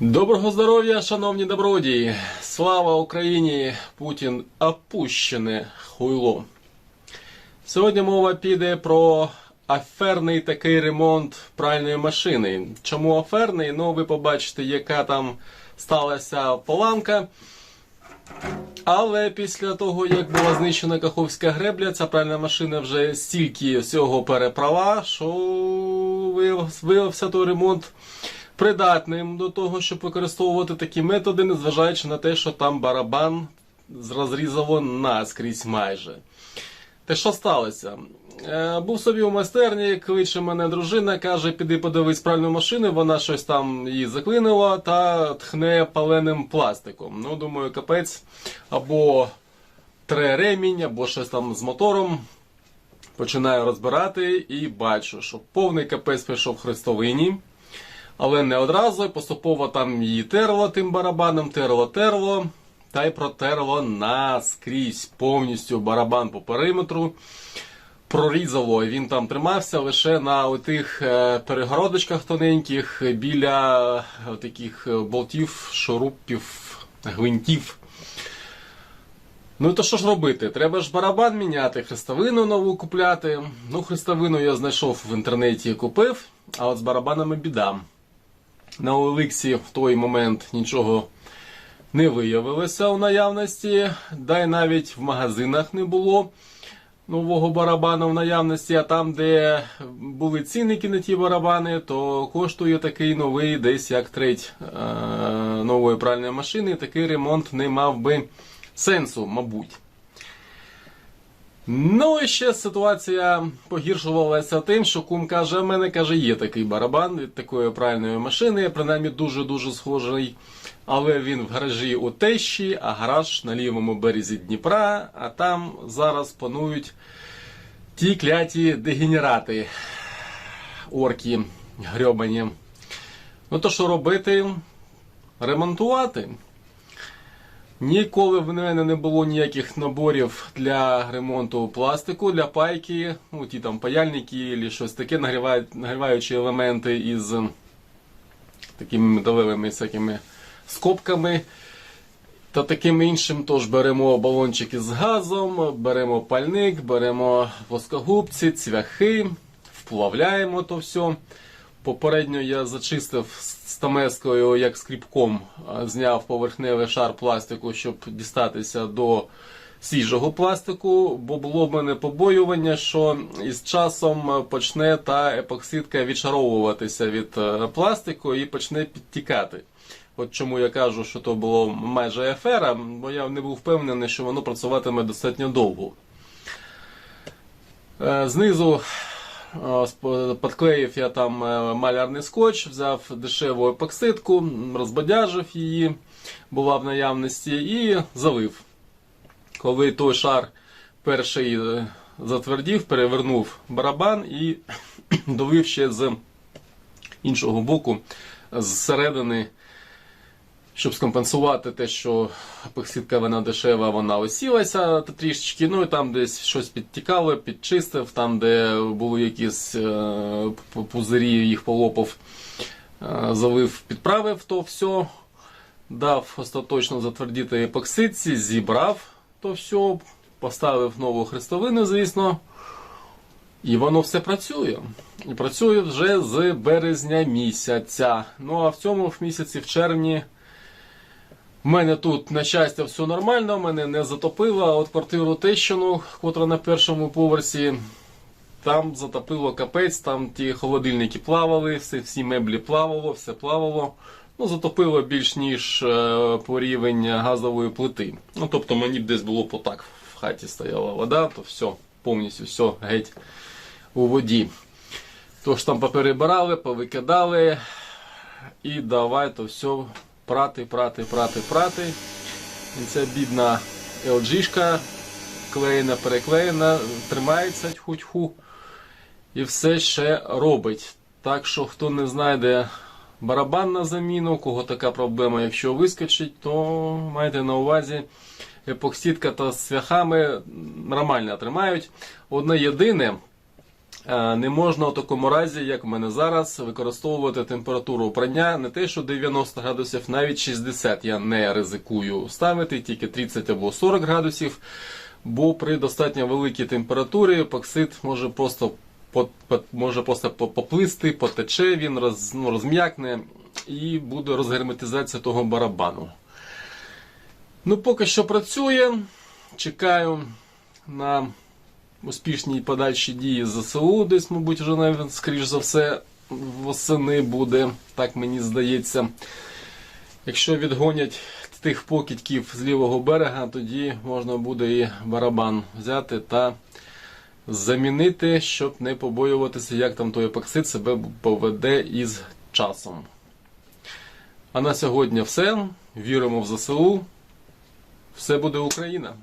Доброго здоров'я, шановні добродії! Слава Україні! Путін опущене хуйло. Сьогодні мова піде про аферний такий ремонт пральної машини. Чому аферний? Ну, ви побачите, яка там сталася поламка. Але після того, як була знищена Каховська гребля, ця пральна машина вже стільки всього переправа, що виявився- той ремонт придатним до того, щоб використовувати такі методи, незважаючи на те, що там барабан розрізало наскрізь майже. Те, що сталося? Е, був собі у майстерні, кличе мене дружина, каже, піди подивись пральну машину, вона щось там її заклинила та тхне паленим пластиком. Ну, думаю, капець, або тре ремінь, або щось там з мотором. Починаю розбирати і бачу, що повний капець пішов хрестовині. Але не одразу, поступово там її терло тим барабаном, терло, терло, та й протерло наскрізь повністю барабан по периметру. Прорізало, і він там тримався лише на тих перегородочках тоненьких біля е, таких е, болтів, шурупів, гвинтів. Ну то що ж робити? Треба ж барабан міняти, хрестовину нову купляти. Ну, хрестовину я знайшов в інтернеті і купив, а от з барабанами біда. На Олексі в той момент нічого не виявилося у наявності, да й навіть в магазинах не було нового барабану в наявності, а там, де були цінники на ті барабани, то коштує такий новий десь як треть е- нової пральної машини. Такий ремонт не мав би сенсу, мабуть. Ну і ще ситуація погіршувалася тим, що кум каже, в мене каже, є такий барабан від такої пральної машини, принаймні дуже-дуже схожий. Але він в гаражі у тещі, а гараж на лівому березі Дніпра, а там зараз панують ті кляті дегенерати, орки грьобані. Ну то що робити? Ремонтувати. Ніколи в мене не було ніяких наборів для ремонту пластику, для пайки, ну ті там паяльники або щось таке, нагріваючі елементи із такими металевими всякими скобками. Та таким іншим тож беремо балончики з газом, беремо пальник, беремо плоскогубці, цвяхи, вплавляємо то все. Попередньо я зачистив стамескою, як скріпком, зняв поверхневий шар пластику, щоб дістатися до свіжого пластику, бо було в мене побоювання, що із часом почне та епоксидка відшаровуватися від е, пластику і почне підтікати. От чому я кажу, що то було майже афера, бо я не був впевнений, що воно працюватиме достатньо довго. Е, Знизу підклеїв я там е, малярний скотч, взяв дешеву епоксидку, розбадяжив її, була в наявності, і залив. Коли той шар перший е, затвердів, перевернув барабан і долив ще з іншого боку, зсередини, щоб скомпенсувати те, що епоксидка вона дешева, вона осілася трішечки, ну і там десь щось підтікало, підчистив, там, де були якісь е, пузирі, їх полопав, е, залив, підправив то все, дав остаточно затвердіти епоксидці, зібрав то все, поставив нову хрестовину, звісно. І воно все працює. І працює вже з березня місяця. Ну а в цьому місяці, в червні, в мене тут, на щастя, все нормально, мене не затопило, от квартиру Тещину, котра на першому поверсі, там затопило капець, там ті холодильники плавали, всі, всі меблі плавало, все плавало. Ну, затопило більш ніж е, по рівень газової плити. Ну, тобто мені б десь було б отак в хаті стояла вода, то все, повністю все геть у воді. Тож там поперебирали, повикидали. І давай то все прати, прати, прати, прати. І ця бідна LG-шка клеєна, переклеєна, тримається тьху-тьху. І все ще робить. Так що, хто не знайде барабан на заміну, кого така проблема, якщо вискочить, то майте на увазі. Епоксидка та з цвяхами нормально тримають. Одне єдине, Не можна у такому разі, як в мене зараз, використовувати температуру прання не те, що 90 градусів, навіть 60 я не ризикую ставити, тільки 30 або 40 градусів. Бо при достатньо великій температурі епоксид може просто може просто поплисти, потече, він роз, ну, розм'якне і буде розгерметизація того барабану. Ну, поки що працює. Чекаю на успішні подальші дії ЗСУ, десь, мабуть, вже навіть, скоріш за все, восени буде, так мені здається. Якщо відгонять тих покидьків з лівого берега, тоді можна буде і барабан взяти та замінити, щоб не побоюватися, як там той епоксид себе поведе із часом. А на сьогодні все. Віримо в ЗСУ. Все буде Україна!